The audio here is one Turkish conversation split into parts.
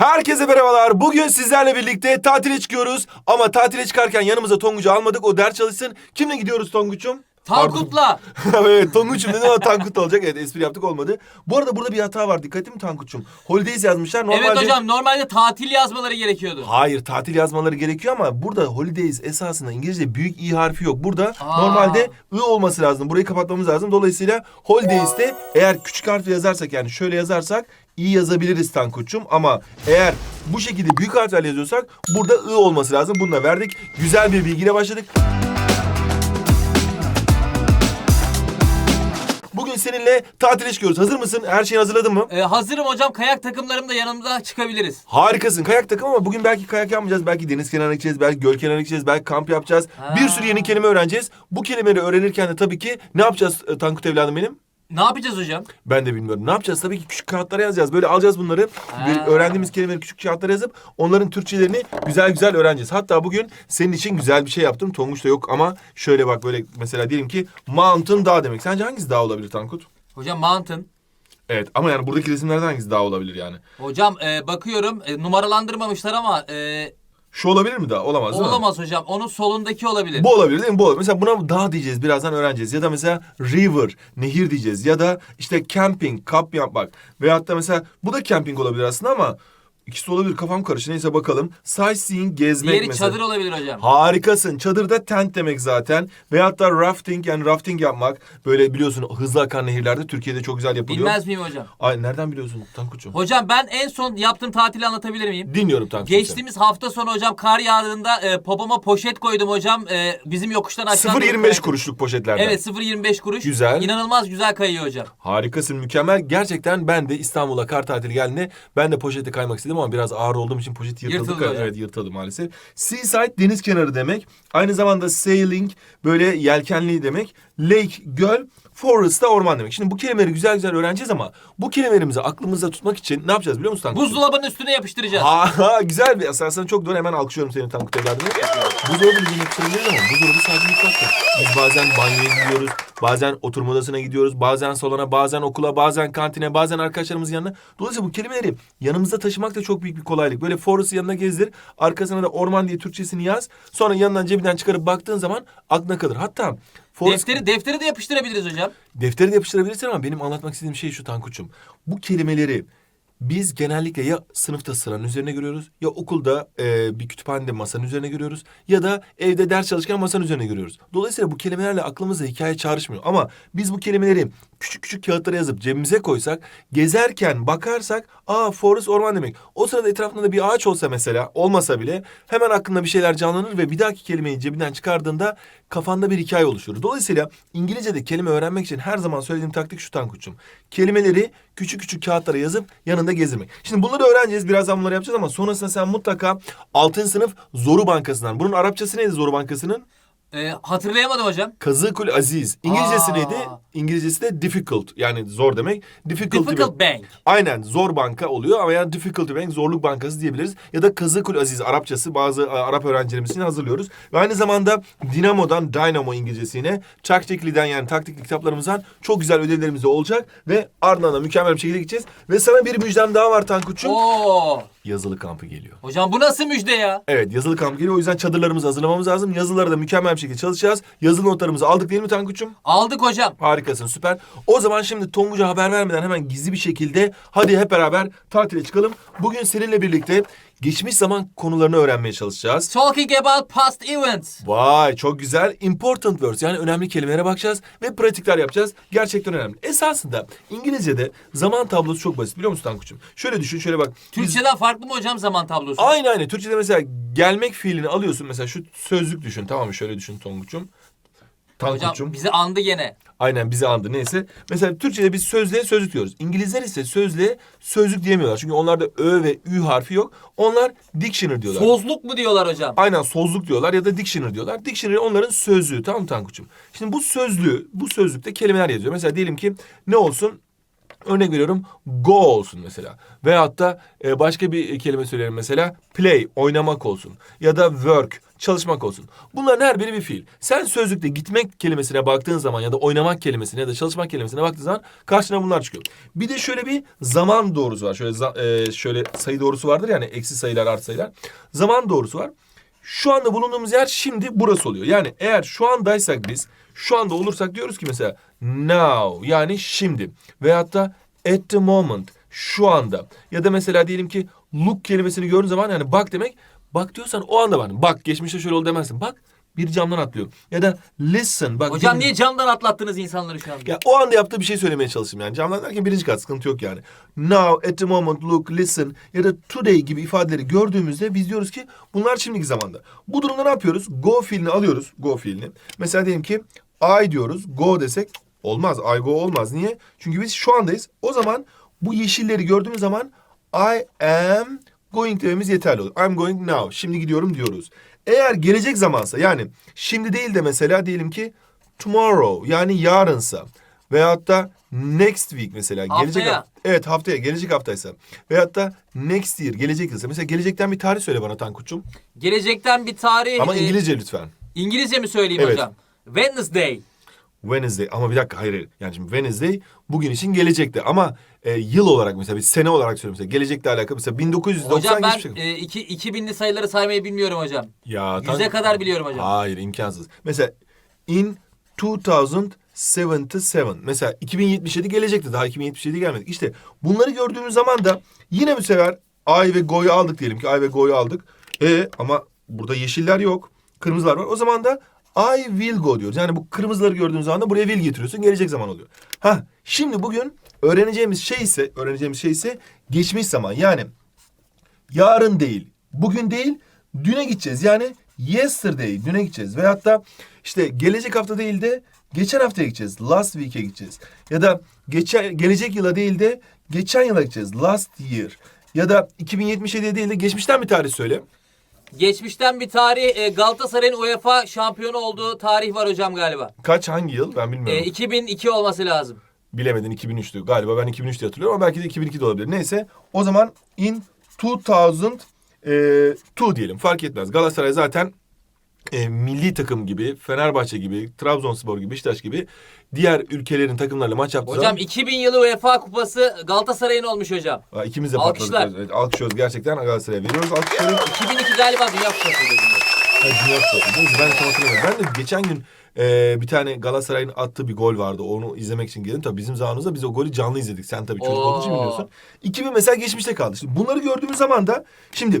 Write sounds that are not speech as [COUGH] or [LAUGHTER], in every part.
Herkese merhabalar. Bugün sizlerle birlikte tatile çıkıyoruz. Ama tatile çıkarken yanımıza Tonguç'u almadık. O ders çalışsın. Kimle gidiyoruz Tonguç'um? Tankut'la. [LAUGHS] Evet Tonguç'um dedim ama Tankut olacak. Evet espri yaptık olmadı. Bu arada burada bir hata var. Dikkatim Tankut'um. Holidays yazmışlar. Normalde... Evet hocam normalde tatil yazmaları gerekiyordu. Hayır tatil yazmaları gerekiyor ama burada holidays esasında İngilizce büyük i harfi yok. Burada Aa. normalde ı olması lazım. Burayı kapatmamız lazım. Dolayısıyla holidays'te eğer küçük harfle yazarsak yani şöyle yazarsak i yazabiliriz Tankut'cum. Ama eğer bu şekilde büyük harflerle yazıyorsak burada ı olması lazım. Bunu da verdik. Güzel bir bilgiyle başladık. Bugün seninle tatile çıkıyoruz. Hazır mısın? Her şeyi hazırladın mı? Ee, hazırım hocam kayak takımlarım da yanımda çıkabiliriz. Harikasın. Kayak takım ama bugün belki kayak yapmayacağız. Belki deniz kenarına gideceğiz. Belki göl kenarına gideceğiz. Belki kamp yapacağız. Ha. Bir sürü yeni kelime öğreneceğiz. Bu kelimeleri öğrenirken de tabii ki ne yapacağız e, Tankut evladım benim? Ne yapacağız hocam? Ben de bilmiyorum. Ne yapacağız? Tabii ki küçük kağıtlara yazacağız. Böyle alacağız bunları. Ha. Öğrendiğimiz kelimeleri küçük kağıtlara yazıp onların Türkçelerini güzel güzel öğreneceğiz. Hatta bugün senin için güzel bir şey yaptım. Tonguç da yok ama şöyle bak böyle mesela diyelim ki mountain dağ demek. Sence hangisi dağ olabilir Tankut? Hocam mountain. Evet ama yani buradaki resimlerden hangisi dağ olabilir yani? Hocam e, bakıyorum e, numaralandırmamışlar ama e, Şu olabilir mi dağ? Olamaz değil mi? olamaz hocam. Onun solundaki olabilir. Bu olabilir değil mi? Bu olabilir. Mesela buna dağ diyeceğiz. Birazdan öğreneceğiz. Ya da mesela river, nehir diyeceğiz. Ya da işte camping, kamp yapmak. Veyahut da mesela bu da camping olabilir aslında ama ikisi olabilir. Kafam karıştı. Neyse bakalım. Sightseeing, gezmek Diğeri mesela. çadır olabilir hocam. Harikasın. Çadırda tent demek zaten. Veyahut da rafting yani rafting yapmak. Böyle biliyorsun hızlı akan nehirlerde Türkiye'de çok güzel yapılıyor. Bilmez miyim hocam? Ay nereden biliyorsun Tankuç'um? Hocam ben en son yaptığım tatili anlatabilir miyim? Dinliyorum Tankuç'um. Geçtiğimiz hafta sonu hocam kar yağdığında e, popoma poşet koydum hocam. E, bizim yokuştan aşağı. doğru 0.25 kaydı. kuruşluk poşetlerden. Evet 0.25 kuruş. Güzel. İnanılmaz güzel kayıyor hocam. Harikasın, mükemmel. Gerçekten ben de İstanbul'a kar tatili geldiğinde ben de poşete kaymak istedim ama biraz ağır olduğum için poşet yırtıldı. Yırtıldı hocam. evet yırtıldı maalesef. Seaside deniz kenarı demek. Aynı zamanda sailing böyle yelkenli demek. Lake göl, forest da orman demek. Şimdi bu kelimeleri güzel güzel öğreneceğiz ama bu kelimelerimizi aklımızda tutmak için ne yapacağız biliyor musun Tankut? Buzdolabının üstüne yapıştıracağız. Aha güzel bir esasında çok doğru hemen alkışlıyorum seni Tankut evladım. Buzdolabı bizim yapıştırabiliriz ama buzdolabı sadece mutfakta. Biz bazen banyoya gidiyoruz, bazen oturma odasına gidiyoruz, bazen salona, bazen okula, bazen kantine, bazen arkadaşlarımızın yanına. Dolayısıyla bu kelimeleri yanımızda taşımak da çok büyük bir kolaylık. Böyle forest'ı yanına gezdir, arkasına da orman diye Türkçesini yaz. Sonra yanından cebinden çıkarıp baktığın zaman aklına kalır. Hatta forest... Defteri, defteri de yapıştırabiliriz hocam. Defteri de yapıştırabilirsin ama benim anlatmak istediğim şey şu Tankuç'um. Bu kelimeleri biz genellikle ya sınıfta sıranın üzerine görüyoruz ya okulda e, bir kütüphanede masanın üzerine görüyoruz ya da evde ders çalışırken masanın üzerine görüyoruz. Dolayısıyla bu kelimelerle aklımızda hikaye çağrışmıyor. Ama biz bu kelimeleri küçük küçük kağıtlara yazıp cebimize koysak, gezerken bakarsak aa forest orman demek. O sırada etrafında da bir ağaç olsa mesela olmasa bile hemen aklında bir şeyler canlanır ve bir dahaki kelimeyi cebinden çıkardığında kafanda bir hikaye oluşur. Dolayısıyla İngilizce'de kelime öğrenmek için her zaman söylediğim taktik şu Tankuç'um. Kelimeleri küçük küçük kağıtlara yazıp yanında gezdirmek. Şimdi bunları öğreneceğiz. Birazdan bunları yapacağız ama sonrasında sen mutlaka 6. sınıf Zoru Bankası'ndan. Bunun Arapçası neydi Zoru Bankası'nın? Ee, hatırlayamadım hocam. Kazıkul Aziz. İngilizcesi Aa. neydi? İngilizcesi de difficult. Yani zor demek. Difficult, Difficult Bank. Aynen zor banka oluyor ama yani difficulty bank zorluk bankası diyebiliriz. Ya da Kazıkul Aziz Arapçası bazı e, Arap öğrencilerimiz için hazırlıyoruz. Ve aynı zamanda Dinamo'dan Dynamo İngilizcesi yine Tactically'den yani taktik kitaplarımızdan çok güzel ödevlerimiz de olacak. Ve ardından da mükemmel bir şekilde gideceğiz. Ve sana bir müjdem daha var Tankut'cum. Oo. Yazılı kampı geliyor. Hocam bu nasıl müjde ya? Evet yazılı kamp geliyor. O yüzden çadırlarımızı hazırlamamız lazım. Yazıları da mükemmel bir şekilde çalışacağız. Yazılı notlarımızı aldık değil mi Tankut'cum? Aldık hocam. Harikasın süper. O zaman şimdi Tonguç'a haber vermeden hemen gizli bir şekilde hadi hep beraber tatile çıkalım. Bugün seninle birlikte geçmiş zaman konularını öğrenmeye çalışacağız. Talking about past events. Vay çok güzel. Important words yani önemli kelimelere bakacağız ve pratikler yapacağız. Gerçekten önemli. Esasında İngilizce'de zaman tablosu çok basit biliyor musun Tankuç'um? Şöyle düşün şöyle bak. Biz- Türkçeden farklı mı hocam zaman tablosu? Aynı aynı. Türkçe'de mesela gelmek fiilini alıyorsun. Mesela şu sözlük düşün tamam mı? Şöyle düşün Tonguç'um. Tankuç'um. Hocam bizi andı gene. Aynen bizi andı neyse. Mesela Türkçe'de biz sözlüğe sözlük diyoruz. İngilizler ise sözlüğe sözlük diyemiyorlar. Çünkü onlarda ö ve ü harfi yok. Onlar dictionary diyorlar. Sozluk mu diyorlar hocam? Aynen sozluk diyorlar ya da dictionary diyorlar. Dictionary onların sözlüğü tamam mı Tankuç'um? Şimdi bu sözlüğü, bu sözlükte kelimeler yazıyor. Mesela diyelim ki ne olsun? Örnek veriyorum go olsun mesela. Veyahut da e, başka bir kelime söyleyelim mesela play, oynamak olsun. Ya da work, çalışmak olsun. Bunların her biri bir fiil. Sen sözlükte gitmek kelimesine baktığın zaman ya da oynamak kelimesine ya da çalışmak kelimesine baktığın zaman karşına bunlar çıkıyor. Bir de şöyle bir zaman doğrusu var. Şöyle e, şöyle sayı doğrusu vardır yani eksi sayılar artı sayılar. Zaman doğrusu var. Şu anda bulunduğumuz yer şimdi burası oluyor. Yani eğer şu andaysak biz, şu anda olursak diyoruz ki mesela now yani şimdi veyahut da at the moment şu anda ya da mesela diyelim ki look kelimesini gördüğün zaman yani bak demek bak diyorsan o anda bak. Bak geçmişte şöyle oldu demezsin. Bak bir camdan atlıyor. Ya da listen bak. Hocam niye camdan atlattınız insanları şu anda? Ya o anda yaptığı bir şey söylemeye çalıştım yani. Camdan derken birinci kat sıkıntı yok yani. Now, at the moment, look, listen ya da today gibi ifadeleri gördüğümüzde biz diyoruz ki bunlar şimdiki zamanda. Bu durumda ne yapıyoruz? Go fiilini alıyoruz. Go fiilini. Mesela diyelim ki I diyoruz. Go desek olmaz. I go olmaz. Niye? Çünkü biz şu andayız. O zaman bu yeşilleri gördüğümüz zaman I am going dememiz yeterli olur. I'm going now. Şimdi gidiyorum diyoruz. Eğer gelecek zamansa yani şimdi değil de mesela diyelim ki tomorrow yani yarınsa veyahut da next week mesela gelecek Haftaya. hafta- evet haftaya gelecek haftaysa veyahut da next year gelecek yılsa mesela gelecekten bir tarih söyle bana Tankut'cum Gelecekten bir tarih... ama e, İngilizce lütfen. İngilizce mi söyleyeyim Evet. hocam? Wednesday. Wednesday ama bir dakika hayır hayır. Yani şimdi Wednesday bugün için gelecekte ama e, yıl olarak mesela bir sene olarak söylüyorum mesela gelecekle alakalı mesela 1990 Hocam ben e, iki, 2000'li sayıları saymayı bilmiyorum hocam. Ya Yüze kadar biliyorum hocam. Hayır imkansız. Mesela in 2077 mesela 2077 gelecekti daha 2077 gelmedi. İşte bunları gördüğümüz zaman da yine bu sefer ay ve go'yu aldık diyelim ki ay ve go'yu aldık. E ama burada yeşiller yok. Kırmızılar var. O zaman da I will go diyoruz. Yani bu kırmızıları gördüğün zaman da buraya will getiriyorsun. Gelecek zaman oluyor. Ha şimdi bugün öğreneceğimiz şey ise öğreneceğimiz şey ise geçmiş zaman. Yani yarın değil, bugün değil, düne gideceğiz. Yani yesterday, düne gideceğiz. Veyahut da işte gelecek hafta değil de geçen haftaya gideceğiz. Last week'e gideceğiz. Ya da geçen, gelecek yıla değil de geçen yıla gideceğiz. Last year. Ya da 2077 değil de geçmişten bir tarih söyle. Geçmişten bir tarih e, Galatasaray'ın UEFA şampiyonu olduğu tarih var hocam galiba. Kaç hangi yıl ben E, bilmiyorum. 2002 olması lazım. Bilemedin 2003'tü. Galiba ben 2003 diye hatırlıyorum ama belki de 2002 de olabilir. Neyse o zaman in 2002 diyelim fark etmez. Galatasaray zaten e, milli takım gibi, Fenerbahçe gibi, Trabzonspor gibi, Beşiktaş gibi diğer ülkelerin takımlarıyla maç yaptığı Hocam zaman... 2000 yılı UEFA kupası Galatasaray'ın olmuş hocam. Aa, ikimiz de Alkışlar. patladık. Evet, alkışlıyoruz gerçekten Galatasaray'a veriyoruz. Alkışlıyoruz. 2002 galiba Dünya Kupası'ydı. Hayır, Dünya Kupası. Ben tam hatırlamıyorum. Ben de geçen gün e, bir tane Galatasaray'ın attığı bir gol vardı. Onu izlemek için geldim. Tabii bizim zamanımızda biz o golü canlı izledik. Sen tabii çocuk olduğun için biliyorsun. 2000 mesela geçmişte kaldı. Şimdi bunları gördüğümüz zaman da şimdi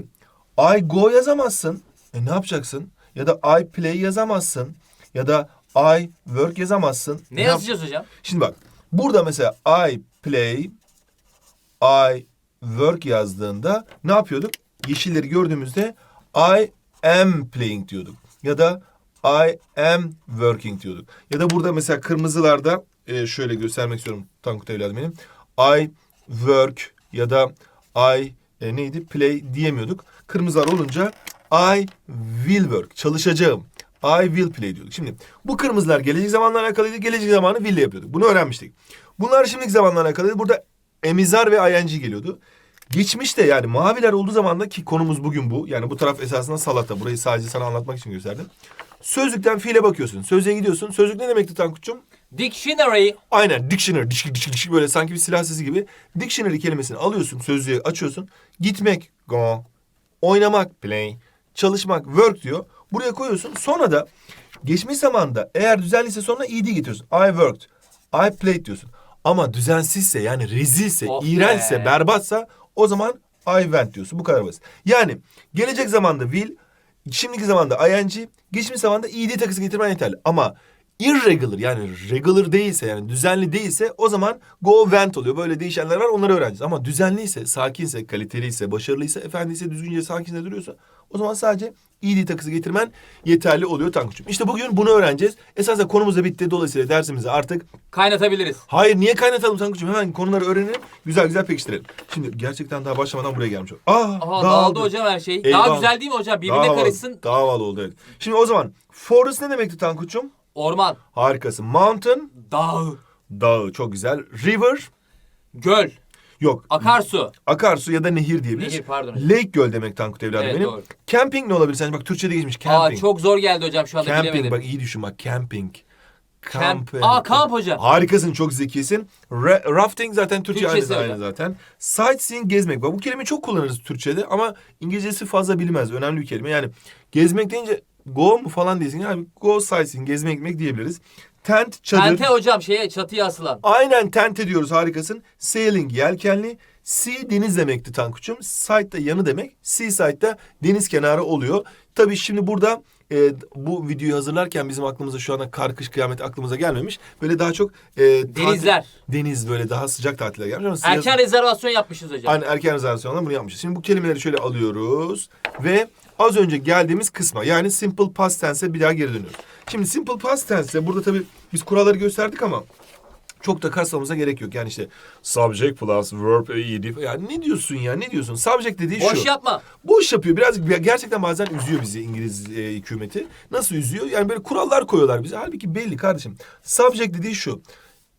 I go yazamazsın. E ne yapacaksın? Ya da I play yazamazsın. Ya da I work yazamazsın. Ne yazacağız hocam? Şimdi bak burada mesela I play, I work yazdığında ne yapıyorduk? Yeşilleri gördüğümüzde I am playing diyorduk. Ya da I am working diyorduk. Ya da burada mesela kırmızılarda e, şöyle göstermek istiyorum Tankut evladım benim. I work ya da I e, neydi play diyemiyorduk. Kırmızılar olunca I will work çalışacağım. I will play diyorduk. Şimdi bu kırmızılar gelecek zamanla alakalıydı. Gelecek zamanı will ile yapıyorduk. Bunu öğrenmiştik. Bunlar şimdiki zamanla alakalıydı. Burada emizar ve ing geliyordu. Geçmişte yani maviler olduğu zaman da ki konumuz bugün bu. Yani bu taraf esasında salata. Burayı sadece sana anlatmak için gösterdim. Sözlükten fiile bakıyorsun. Sözlüğe gidiyorsun. Sözlük ne demekti Tankut'cum? Dictionary. Aynen dictionary, dişik dişik dişik böyle sanki bir silah sesi gibi. Dictionary kelimesini alıyorsun, sözlüğü açıyorsun. Gitmek, go. Oynamak, play. Çalışmak, work diyor. Buraya koyuyorsun. Sonra da geçmiş zamanda eğer düzenliyse sonra ed getiriyorsun. I worked, I played diyorsun. Ama düzensizse yani rezilse, Oh be. iğrençse, berbatsa o zaman I went diyorsun. Bu kadar basit. Yani gelecek zamanda will, şimdiki zamanda ing, geçmiş zamanda ed takısı getirmen yeterli. Ama irregular yani regular değilse yani düzenli değilse o zaman go went oluyor. Böyle değişenler var onları öğreneceğiz. Ama düzenliyse, sakinse, kaliteliyse, başarılıysa, efendiyse, düzgünce, sakince duruyorsa o zaman sadece ed takısı getirmen yeterli oluyor Tankuç'um. İşte bugün bunu öğreneceğiz. Esasında konumuz da bitti. Dolayısıyla dersimizi artık Kaynatabiliriz. Hayır niye kaynatalım Tankuç'um? Hemen konuları öğrenelim. Güzel güzel pekiştirelim. Şimdi gerçekten daha başlamadan buraya gelmiş. Aa, Aha dağıldı hocam her şey. Eyvah. Daha güzel değil mi hocam? Birbirine Daha havalı- karışsın. Daha havalı oldu evet. Şimdi o zaman forest ne demekti Tankuç'um? Orman. Harikasın. Mountain, Dağ. dağı çok güzel. River, Göl. Yok. Akarsu. Akarsu ya da nehir diyebiliriz. Nehir, pardon. Lake göl demek Tankut evladım Evet, benim. doğru. Camping ne olabilir sence? Bak Türkçe'de geçmiş. Aa Camping. çok zor geldi hocam şu anda Camping bilemedim. bak iyi düşün bak. Camping. Kamp. Aa kamp hocam. Harikasın çok zekisin. Ra- rafting zaten Türkçe aynı, Türkçesi aynı öyle. zaten. Sightseeing gezmek. Bak bu kelimeyi çok kullanırız Türkçe'de ama İngilizcesi fazla bilinmez. Önemli bir kelime. Yani gezmek deyince go mu falan değilsin. Yani go sightseeing gezmek gitmek diyebiliriz. Tent çadır. Tente hocam şeye çatıya asılan. Aynen tent ediyoruz harikasın. Sailing yelkenli. Sea deniz demekti Tankuç'um. Side de yanı demek. Seaside de deniz kenarı oluyor. Tabii şimdi burada e, bu videoyu hazırlarken bizim aklımıza şu anda kar kış kıyamet aklımıza gelmemiş. Böyle daha çok e, tatil- Denizler. deniz böyle daha sıcak tatiller gelmiş ama Erken rezervasyon yapmışız hocam. Aynen erken rezervasyonla bunu yapmışız. Şimdi bu kelimeleri şöyle alıyoruz ve az önce geldiğimiz kısma yani simple past tense'e bir daha geri dönüyoruz. Şimdi simple past tense'e burada tabii biz kuralları gösterdik ama çok da kasmamıza gerek yok. Yani işte subject plus verb ed yani ne diyorsun ya ne diyorsun? Subject dediği Boş şu. yapma. Boş yapıyor. Biraz gerçekten bazen üzüyor bizi İngiliz e, hükümeti. Nasıl üzüyor? Yani böyle kurallar koyuyorlar bize. Halbuki belli kardeşim. Subject dediği şu.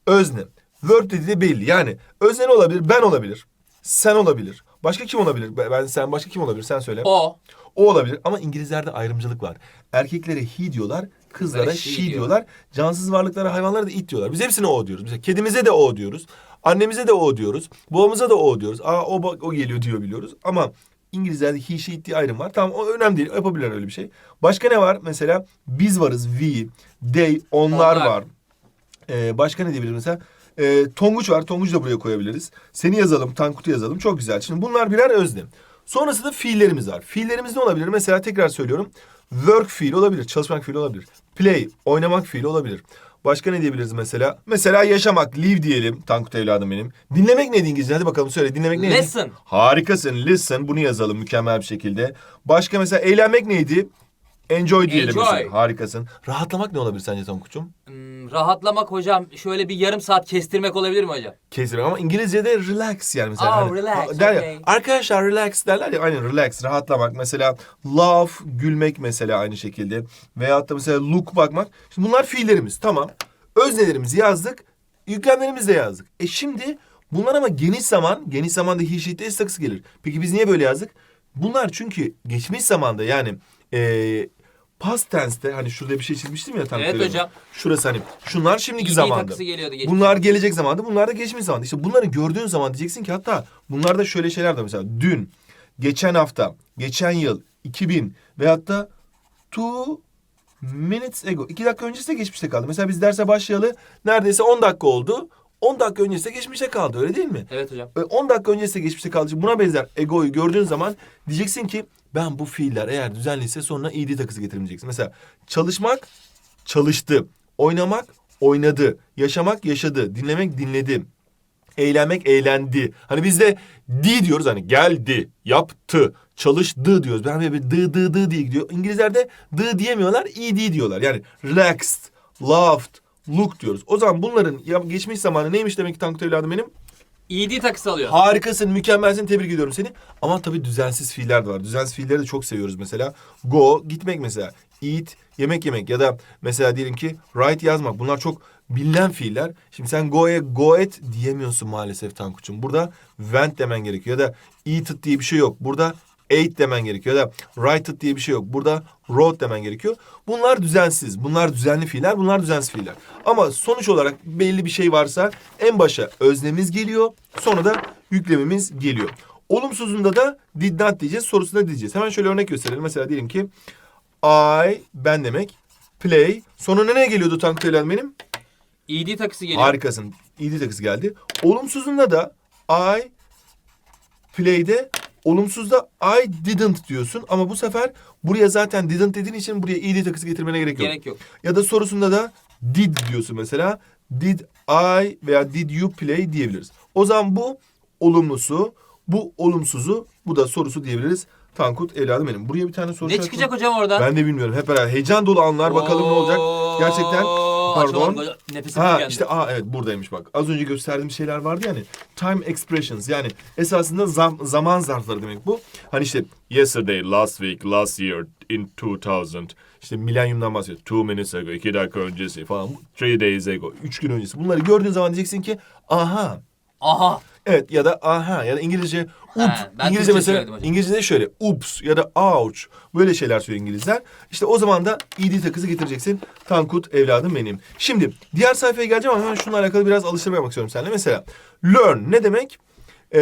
Özne. Verb dediği de belli. Yani özne ne olabilir? Ben olabilir. Sen olabilir. Başka kim olabilir? Ben- sen başka kim olabilir? Sen söyle. O. O olabilir ama İngilizlerde ayrımcılık var. Erkeklere he diyorlar, kızlara she she diyorlar. diyorlar. Cansız varlıklara, hayvanlara da it diyorlar. Biz hepsine o diyoruz. Mesela kedimize de o diyoruz. Annemize de o diyoruz. Babamıza da o diyoruz. Aa o bak o geliyor diyor biliyoruz. Ama İngilizlerde he, she, it diye ayrım var. Tamam o önemli değil. Yapabilirler öyle bir şey. Başka ne var? Mesela biz varız. We, they, onlar, Onlar. var. Ee, başka ne diyebiliriz mesela? Ee, Tonguç var. Tonguç da buraya koyabiliriz. Seni yazalım. Tankut'u yazalım. Çok güzel. Şimdi bunlar birer özne. Sonrasında fiillerimiz var. Fiillerimiz ne olabilir? Mesela tekrar söylüyorum. Work fiil olabilir. Çalışmak fiil olabilir. Play, oynamak fiil olabilir. Başka ne diyebiliriz mesela? Mesela yaşamak, live diyelim. Tankut evladım benim. Dinlemek neydi İngilizce? Hadi bakalım söyle. Dinlemek neydi? Listen. Harikasın. Listen. Bunu yazalım mükemmel bir şekilde. Başka mesela eğlenmek neydi? Enjoy diyelim Enjoy. mesela. Harikasın. Rahatlamak ne olabilir sence Tankut'cum? Hmm, rahatlamak hocam şöyle bir yarım saat kestirmek olabilir mi hocam? Kesin ama İngilizce'de relax yani mesela. Aa, hani, relax, der ya, okay. arkadaşlar relax derler ya aynen relax rahatlamak mesela laugh gülmek mesela aynı şekilde veyahut da mesela look bakmak. Şimdi bunlar fiillerimiz tamam. Öznelerimizi yazdık. Yüklemlerimizi de yazdık. E şimdi bunlar ama geniş zaman geniş zamanda he she gelir. Peki biz niye böyle yazdık? Bunlar çünkü geçmiş zamanda yani e, past tense'te hani şurada bir şey çizmiştim ya tam Evet söylüyorum. hocam. Şurası hani şunlar şimdiki İyi zamanda. takısı geliyordu geçmiş. Bunlar gelecek zamanda, bunlar da geçmiş zamanda. İşte bunları gördüğün zaman diyeceksin ki hatta bunlarda şöyle şeyler de mesela dün, geçen hafta, geçen yıl, 2000 veyahut da two minutes ago. iki dakika öncesi de geçmişte kaldı. Mesela biz derse başlayalı neredeyse 10 dakika oldu. 10 dakika öncesi de geçmişte kaldı öyle değil mi? Evet hocam. Ve 10 dakika öncesi kaldığı için buna benzer egoyu gördüğün zaman diyeceksin ki ben bu fiiller eğer düzenliyse sonra id takısı getiririm diyeceksin. Mesela çalışmak çalıştı, oynamak oynadı, yaşamak yaşadı, dinlemek dinledi, eğlenmek eğlendi. Hani biz de di diyoruz hani geldi, yaptı, çalıştı diyoruz. Ben böyle bir dı dı dı diye gidiyor. İngilizlerde dı diyemiyorlar, ed diyorlar. Yani relaxed, laughed, look diyoruz. O zaman bunların ya geçmiş zamanı neymiş demek ki Tankut evladım benim? ED takısı alıyor. Harikasın, mükemmelsin. Tebrik ediyorum seni. Ama tabii düzensiz fiiller de var. Düzensiz fiilleri de çok seviyoruz mesela. Go, gitmek mesela. Eat, yemek yemek. Ya da mesela diyelim ki write yazmak. Bunlar çok bilinen fiiller. Şimdi sen go'ya go et diyemiyorsun maalesef Tankuç'um. Burada went demen gerekiyor. Ya da eat it diye bir şey yok. Burada ate demen gerekiyor. Ya da write it diye bir şey yok. Burada wrote demen gerekiyor. Bunlar düzensiz. Bunlar düzenli fiiller. Bunlar düzensiz fiiller. Ama sonuç olarak belli bir şey varsa en başa öznemiz geliyor. Sonra da yüklemimiz geliyor. Olumsuzunda da did not diyeceğiz. Sorusunda diyeceğiz. Hemen şöyle örnek gösterelim. Mesela diyelim ki I ben demek. Play. Sonuna ne geliyordu Eylem benim? ED takısı geliyor. Harikasın. İdi takısı geldi. Olumsuzunda da I play'de olumsuzda I didn't diyorsun ama bu sefer buraya zaten didn't dediğin için buraya id takısı getirmene gerek yok. Gerek yok. Ya da sorusunda da did diyorsun mesela. Did I veya did you play diyebiliriz. O zaman bu olumlusu, bu olumsuzu, bu da sorusu diyebiliriz. Tankut evladım benim. Buraya bir tane soru Ne çıkacak hocam oradan? Ben de bilmiyorum. Hep beraber heyecan dolu anlar. Bakalım ne olacak. Gerçekten pardon. Nefesim Ha tükendi. işte aa evet buradaymış bak. Az önce gösterdiğim şeyler vardı yani. Time expressions yani esasında zam- zaman zarfları demek bu. Hani işte yesterday, last week, last year, in 2000. İşte milenyumdan bahsediyor. Two minutes ago, iki dakika öncesi falan. Three days ago, üç gün öncesi. Bunları gördüğün zaman diyeceksin ki aha Aha. Evet ya da aha ya da İngilizce up. Ha, ben İngilizce Türkçe mesela söyledim. İngilizce'de şöyle ups ya da ouch böyle şeyler söylüyor İngilizler. İşte o zaman da ed takısı getireceksin. Tankut evladım benim. Şimdi diğer sayfaya geleceğim ama hemen şununla alakalı biraz alıştırma yapmak istiyorum seninle. Mesela learn ne demek? Ee,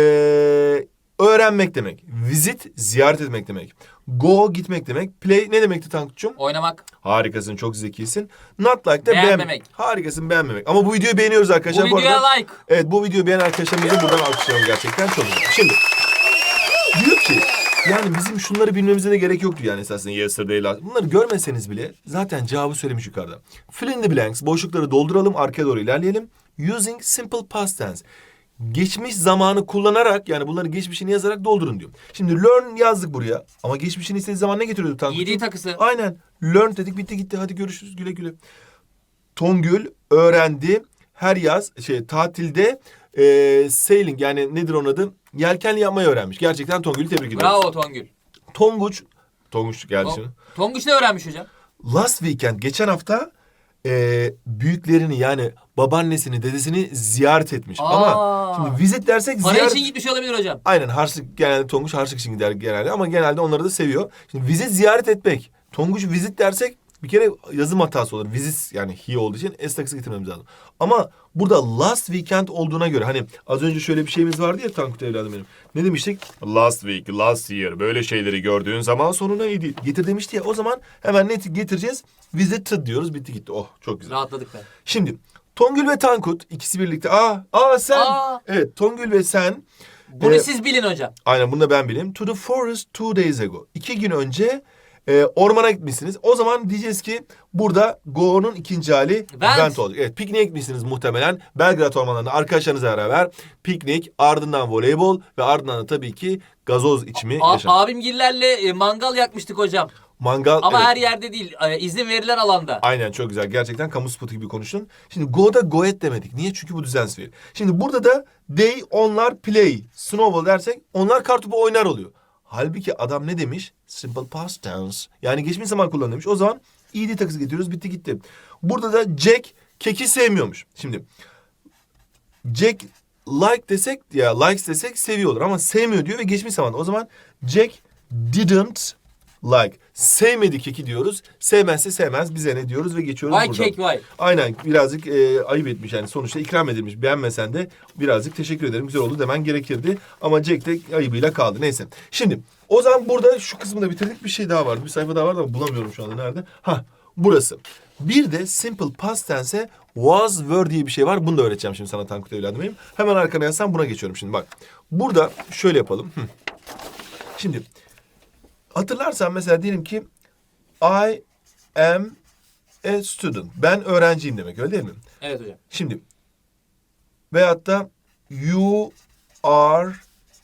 öğrenmek demek. Visit ziyaret etmek demek. Go gitmek demek. Play ne demekti Tankut'cum? Oynamak. Harikasın, çok zekisin. Not like de Beğenmemek. Harikasın, beğenmemek. Ama bu videoyu beğeniyoruz arkadaşlar. Bu videoya arada- like. Evet bu videoyu beğenen arkadaşlarımızı buradan alkışlayalım gerçekten çok güzel. Şimdi diyor ki yani bizim şunları bilmemize de gerek yoktu yani esasında yesterday last. Bunları görmeseniz bile zaten cevabı söylemiş yukarıda. Fill in the blanks boşlukları dolduralım arkaya doğru ilerleyelim. Using simple past tense. Geçmiş zamanı kullanarak yani bunları geçmişini yazarak doldurun diyor. Şimdi learn yazdık buraya ama geçmişini istediği zaman ne getiriyordu Tankut? ED takısı. Aynen. Learn dedik bitti gitti hadi görüşürüz güle güle. Tongül öğrendi her yaz şey tatilde e, sailing yani nedir onun adı? Yelkenli yapmayı öğrenmiş. Gerçekten Tongül'ü tebrik ediyoruz. Bravo Tongül. Tonguç, Tonguç geldi şimdi. Tonguç ne öğrenmiş hocam? Last weekend geçen hafta e, büyüklerini yani babaannesini dedesini ziyaret etmiş. Ama Aa. şimdi visit dersek Para ziyaret... için gitmiş olabilir hocam. Aynen harçlık genelde Tonguç harçlık için gider genelde ama genelde onları da seviyor. Şimdi vizit ziyaret etmek. Tonguç vizit dersek bir kere yazım hatası olur. Visit yani he olduğu için S takısı getirmemiz lazım. Ama burada last weekend olduğuna göre hani az önce şöyle bir şeyimiz vardı ya Tankut evladım benim. Ne demiştik? Last week, last year böyle şeyleri gördüğün zaman sonuna. Getir demişti ya o zaman hemen net getireceğiz. Visited diyoruz bitti gitti. Oh çok güzel. Rahatladık be. Şimdi Tongül ve Tankut ikisi birlikte. Aa, aa sen. Aa. Evet Tongül ve sen. Bunu e, siz bilin hocam. Aynen bunu da ben bileyim. To the forest two days ago. İki gün önce e, ormana gitmişsiniz. O zaman diyeceğiz ki burada go'nun ikinci hali Went. went olacak. Evet pikniğe gitmişsiniz muhtemelen. Belgrad ormanlarında arkadaşlarınızla beraber piknik, ardından voleybol ve ardından da tabii ki gazoz içimi A- yaşam. abimgillerle e, mangal yakmıştık hocam. Mangal. Ama evet. her yerde değil. E, izin verilen alanda. Aynen çok güzel. Gerçekten kamu spotu gibi konuştun. Şimdi go'da goet demedik. Niye? Çünkü bu düzensiz fiil. Şimdi burada da they, onlar play, snowball dersek onlar kartopu oynar oluyor. Halbuki adam ne demiş? Simple past tense. Yani geçmiş zaman kullan demiş. O zaman ed takısı getiriyoruz. Bitti gitti. Burada da Jack keki sevmiyormuş. Şimdi Jack like desek ya likes desek seviyor olur ama sevmiyor diyor ve geçmiş zaman. O zaman Jack didn't like. Sevmedi keki diyoruz. Sevmezse sevmez. Bize ne diyoruz ve geçiyoruz Vay buradan. kek vay. Aynen birazcık e, ayıp etmiş yani sonuçta ikram edilmiş. Beğenmesen de birazcık teşekkür ederim güzel oldu demen gerekirdi. Ama Jack de ayıbıyla kaldı neyse. Şimdi o zaman burada şu kısmı da bitirdik bir şey daha vardı. Bir sayfa daha vardı ama bulamıyorum şu anda nerede. Ha burası. Bir de simple past tense'e was were diye bir şey var. Bunu da öğreteceğim şimdi sana Tankut evladım benim. Hemen arkana yazsam buna geçiyorum şimdi bak. Burada şöyle yapalım. Hı. Şimdi hatırlarsan mesela diyelim ki I am a student. Ben öğrenciyim demek öyle değil mi? Evet hocam. Şimdi veyahut da you are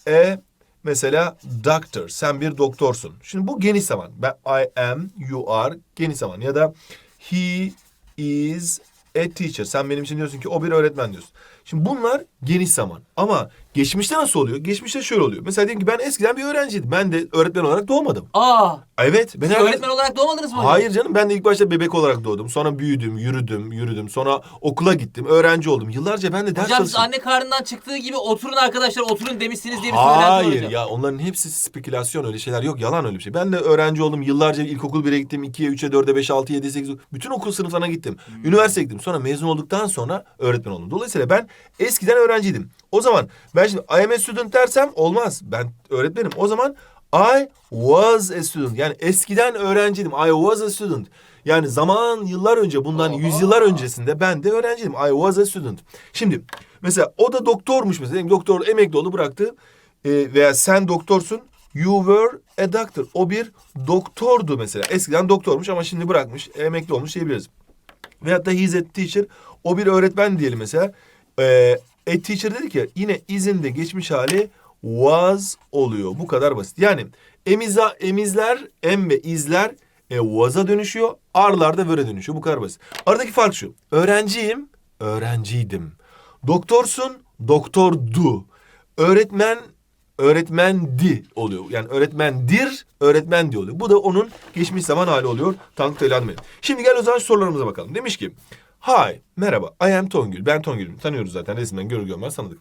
a mesela doctor. Sen bir doktorsun. Şimdi bu geniş zaman. Ben I am, you are geniş zaman. Ya da he is a teacher. Sen benim için diyorsun ki o bir öğretmen diyorsun. Şimdi bunlar geniş zaman. Ama geçmişte nasıl oluyor? Geçmişte şöyle oluyor. Mesela diyelim ki ben eskiden bir öğrenciydim. Ben de öğretmen olarak doğmadım. Aa, Evet. Ben siz öğretmen olarak doğmadınız mı? Hayır canım ben de ilk başta bebek olarak doğdum. Sonra büyüdüm, yürüdüm, yürüdüm. Sonra okula gittim, öğrenci oldum. Yıllarca ben de ders Hocam siz çalıştım. anne karnından çıktığı gibi oturun arkadaşlar oturun demişsiniz diye bir söylenti var Hayır hocam. ya onların hepsi spekülasyon öyle şeyler yok. Yalan öyle bir şey. Ben de öğrenci oldum. Yıllarca ilkokul 1'e gittim. 2'ye, 3'e, 4'e, 5'e, 6'ya, 7'ye, 8'e. Bütün okul sınıflarına gittim. Hmm. Üniversiteye gittim. Sonra mezun olduktan sonra öğretmen oldum. Dolayısıyla ben eskiden öğrenciydim. O zaman ben şimdi I am a student dersem olmaz. Ben öğretmenim. O zaman I was a student. Yani eskiden öğrenciydim. I was a student. Yani zaman yıllar önce bundan Oha. yüzyıllar öncesinde ben de öğrenciydim. I was a student. Şimdi mesela o da doktormuş mesela. Doktor emekli oldu bıraktı. Ee, veya sen doktorsun. You were a doctor. O bir doktordu mesela. Eskiden doktormuş ama şimdi bırakmış. Emekli olmuş diyebiliriz. Veyahut da he's a teacher. O bir öğretmen diyelim mesela. Ee, a teacher dedik ya yine is'in de geçmiş hali was oluyor. Bu kadar basit. Yani emiza, emizler, em ve izler e, was'a dönüşüyor. Ar'lar da were'e dönüşüyor. Bu kadar basit. Aradaki fark şu. Öğrenciyim, öğrenciydim. Doktorsun, doktordu. Öğretmen, öğretmendi oluyor. Yani öğretmendir, öğretmendi oluyor. Bu da onun geçmiş zaman hali oluyor. Tankut Elhan benim. Şimdi gel o zaman sorularımıza bakalım. Demiş ki, Hi, merhaba, I am Tongül. Ben Tongül'üm. Tanıyoruz zaten resimden görür görmez tanıdık.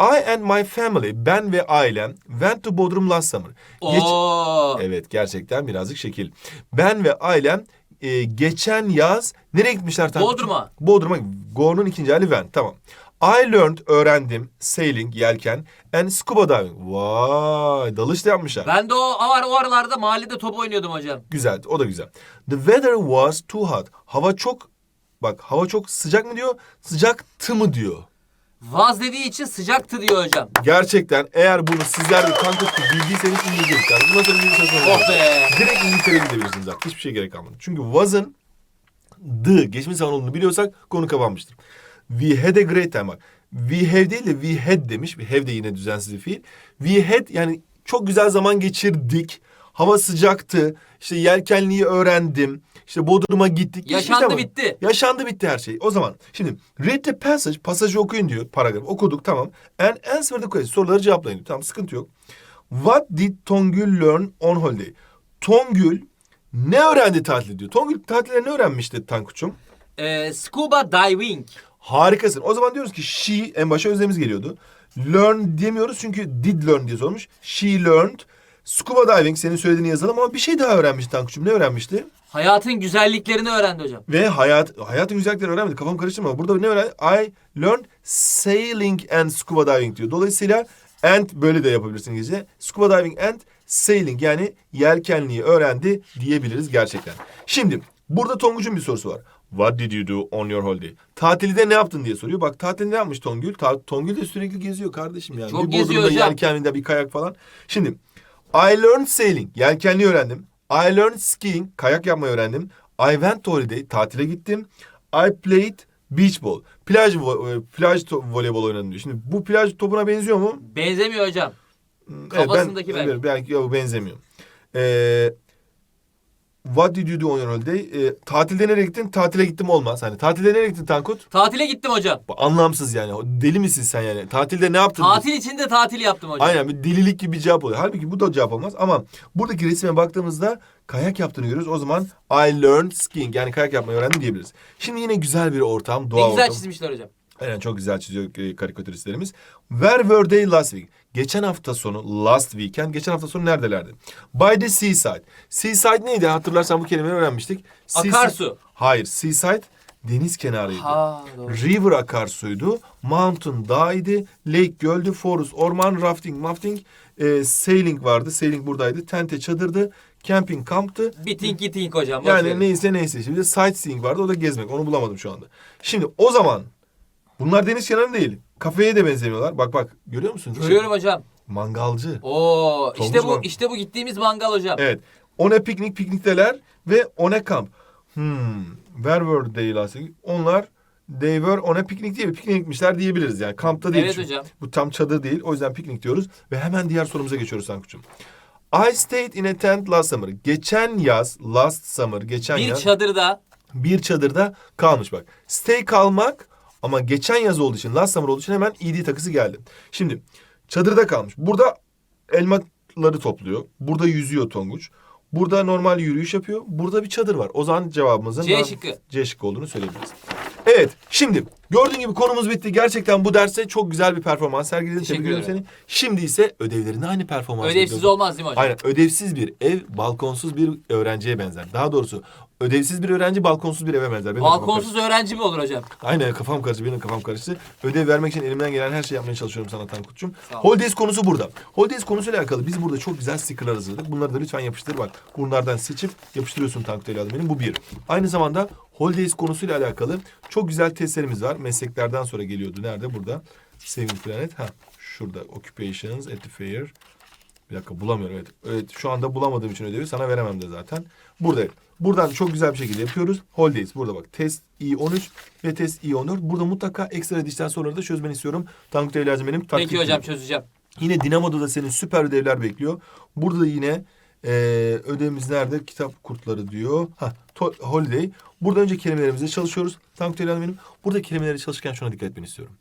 I and my family, ben ve ailem went to Bodrum last summer. Geç- Oo. Evet gerçekten birazcık şekil. Ben ve ailem e, geçen yaz nereye gitmişler? Tankut'cum? Bodrum'a. Bodrum'a. Go'nun ikinci hali went. Tamam. I learned, öğrendim, sailing, yelken and scuba diving. Vay, dalış da yapmışlar. Ben de o, o, o aralarda mahallede top oynuyordum hocam. Güzel, o da güzel. The weather was too hot. Hava çok, bak hava çok sıcak mı diyor, sıcaktı mı diyor. Vaz dediği için sıcaktı diyor hocam. Gerçekten eğer bunu sizler de Tankut'ta bildiyseniz İngilizce çıkar. Bundan sonra İngilizce çalışmanız Oh be. Direkt İngiltere'ye gidebilirsiniz artık. Hiçbir şey gerek kalmadı. Çünkü was'ın the geçmiş zaman olduğunu biliyorsak konu kapanmıştır. We had a great time. Bak, We have değil de we had demiş. We have de yine düzensiz bir fiil. We had yani çok güzel zaman geçirdik. Hava sıcaktı. İşte yelkenliği öğrendim. İşte Bodrum'a gittik. Yaşandı, zaman. bitti. Yaşandı bitti her şey. O zaman şimdi read the passage. Pasajı okuyun diyor paragraf. Okuduk tamam. And answer the question. Soruları cevaplayın diyor. Tamam sıkıntı yok. What did Tongül learn on holiday? Tongül ne öğrendi tatilde diyor. Tongül tatilde ne öğrenmişti Tankuç'um? Ee, scuba diving. Harikasın. O zaman diyoruz ki she en başa özlemiz geliyordu. Learn demiyoruz çünkü did learn diye sormuş. She learned. Scuba diving senin söylediğini yazalım ama bir şey daha öğrenmişti Tankuç'um. Ne öğrenmişti? Hayatın güzelliklerini öğrendi hocam. Ve hayat hayatın güzelliklerini öğrenmedi. Kafam karıştırma. Burada ne öğrendi? I learned sailing and scuba diving diyor. Dolayısıyla and böyle de yapabilirsin İngilizce. Scuba diving and sailing yani yelkenliği öğrendi diyebiliriz gerçekten. Şimdi burada Tonguç'un bir sorusu var. What did you do on your holiday? Tatilde ne yaptın diye soruyor. Bak tatilde ne yapmış Tongül? Ta- Tongül de sürekli geziyor kardeşim yani. Çok bir geziyor hocam. yelkenliğinde bir kayak falan. Şimdi I learned sailing. Yelkenliği öğrendim. I learned skiing. Kayak yapmayı öğrendim. I went to holiday. Tatile gittim. I played beach ball. Plaj, e, plaj voleybol oynadım diyor. Şimdi bu plaj topuna benziyor mu? Benzemiyor hocam. Evet, Kafasındaki ben, belki. belki yok, benzemiyor. Ee, what did you do on your holiday? Ee, tatilde nereye gittin? Tatile gittim olmaz. Hani tatilde nereye gittin Tankut? Tatile gittim hocam. Bu Anlamsız yani. Deli misin sen yani? Tatilde ne yaptın? Tatil içinde tatil yaptım hocam. Aynen bir delilik gibi bir cevap oluyor. Halbuki bu da cevap olmaz ama buradaki resme baktığımızda kayak yaptığını görüyoruz. O zaman I learned skiing yani kayak yapmayı öğrendim diyebiliriz. Şimdi yine güzel bir ortam, Ne doğa güzel ortamı. çizmişler hocam. Aynen çok güzel çiziyor e, karikatüristlerimiz. Where were they last week? Geçen hafta sonu, last weekend, geçen hafta sonu neredelerdi? By the seaside. Seaside neydi? Hatırlarsan bu kelimeyi öğrenmiştik. Seaside- Akarsu. Hayır, seaside deniz kenarıydı. Ha doğru. River akarsuydu. Mountain dağıydı. Lake göldü. Forest orman. Rafting mafting. e, sailing vardı. Sailing buradaydı. Tente çadırdı. Camping kamptı. Biting giting hocam. Yani neyse neyse. Şimdi sightseeing vardı. O da gezmek. Onu bulamadım şu anda. Şimdi o zaman bunlar deniz kenarı değil. Kafeye de benzemiyorlar. Bak bak görüyor musun? Görüyorum hocam. Mangalcı. Oo işte bu var. işte bu gittiğimiz mangal hocam. Evet. Ona piknik piknikteler ve ona kamp. Hmm. Where were they last week? Onlar they were ona piknik değil mi? Pikniğe gitmişler diyebiliriz yani. Kampta değil. Evet çünkü. hocam. Bu tam çadır değil. O yüzden piknik diyoruz. Ve hemen diğer sorumuza geçiyoruz Sankuç'um. I stayed in a tent last summer. Geçen yaz, last summer, geçen Bir yaz çadırda bir çadırda kalmış bak. Stay kalmak ama geçen yaz olduğu için, last summer olduğu için hemen ed takısı geldi. Şimdi çadırda kalmış. Burada elmaları topluyor. Burada yüzüyor Tonguç. Burada normal yürüyüş yapıyor. Burada bir çadır var. O zaman cevabımızın C şıkkı. C şıkkı olduğunu söyleyebiliriz. Evet şimdi gördüğün gibi konumuz bitti. Gerçekten bu derste çok güzel bir performans sergiledin. Teşekkür Tebrik ediyorum seni. ederim. Şimdi ise ödevlerinde aynı performans ödevsiz olmaz değil mi hocam? Aynen ödevsiz bir ev balkonsuz bir öğrenciye benzer. Daha doğrusu ödevsiz bir öğrenci balkonsuz bir eve benzer. Benim kafam Balkonsuz öğrenci mi olur hocam? karıştı. Aynen kafam karıştı benim kafam karıştı. Ödev vermek için elimden gelen her şeyi yapmaya çalışıyorum sana Tankut'cum. Sağ ol. Holidays konusu burada. Holidays konusuyla alakalı biz burada çok güzel stickerlar hazırladık. Bunları da lütfen yapıştır bak. Bunlardan seçip yapıştırıyorsun Tankut evladım benim. Bu bir. Aynı zamanda Holidays konusuyla alakalı çok güzel testlerimiz var. Mesleklerden sonra geliyordu. Nerede? Burada. Saving Planet. Ha, şurada. Occupations at the fair. Bir dakika bulamıyorum evet. Evet şu anda bulamadığım için ödevi sana veremem de zaten. Burada. Buradan çok güzel bir şekilde yapıyoruz. Holidays burada bak. Test i13 ve test i14. Burada mutlaka ekstra dijital soruları da çözmeni istiyorum. Tankut evladım benim. taktik Peki hocam çözeceğim. Yine Dinamo'da da senin süper ödevler bekliyor. Burada da yine e, ödevimiz nerede? Kitap kurtları diyor. Ha, holiday. Burada önce kelimelerimizi çalışıyoruz. Tankut evladım benim. Burada kelimeleri çalışırken şuna dikkat etmeni istiyorum.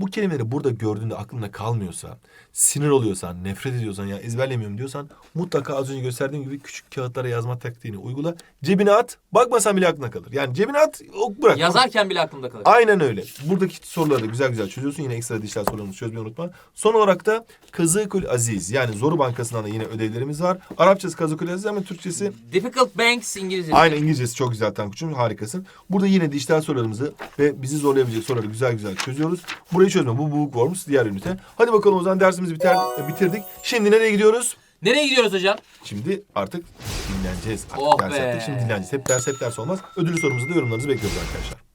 Bu kelimeleri burada gördüğünde aklında kalmıyorsa, sinir oluyorsan, nefret ediyorsan ya ezberlemiyorum diyorsan mutlaka az önce gösterdiğim gibi küçük kağıtlara yazma taktiğini uygula. Cebine at, bakmasan bile aklına kalır. Yani cebine at, bırak. Yazarken bile aklımda kalır. Aynen öyle. Buradaki soruları da güzel güzel çözüyorsun. Yine ekstra dijital sorularımızı çözmeyi unutma. Son olarak da Kazıkül Aziz yani Zoru Bankası'ndan da yine ödevlerimiz var. Arapçası Kazıkül Aziz ama Türkçesi Difficult Banks İngilizce. Aynı İngilizcesi çok güzel Tankuç'um harikasın. Burada yine dijital sorularımızı ve bizi zorlayabilecek soruları güzel güzel çözüyoruz. Burayı çözme bu bookworms diğer ünite. Hadi bakalım o zaman dersimizi biter, bitirdik. Şimdi nereye gidiyoruz? Nereye gidiyoruz hocam? Şimdi artık dinleneceğiz. Artık Oh ders be. yaptık şimdi dinleneceğiz. Hep ders hep ders olmaz. Ödülü sorumuzu da yorumlarınızı bekliyoruz arkadaşlar.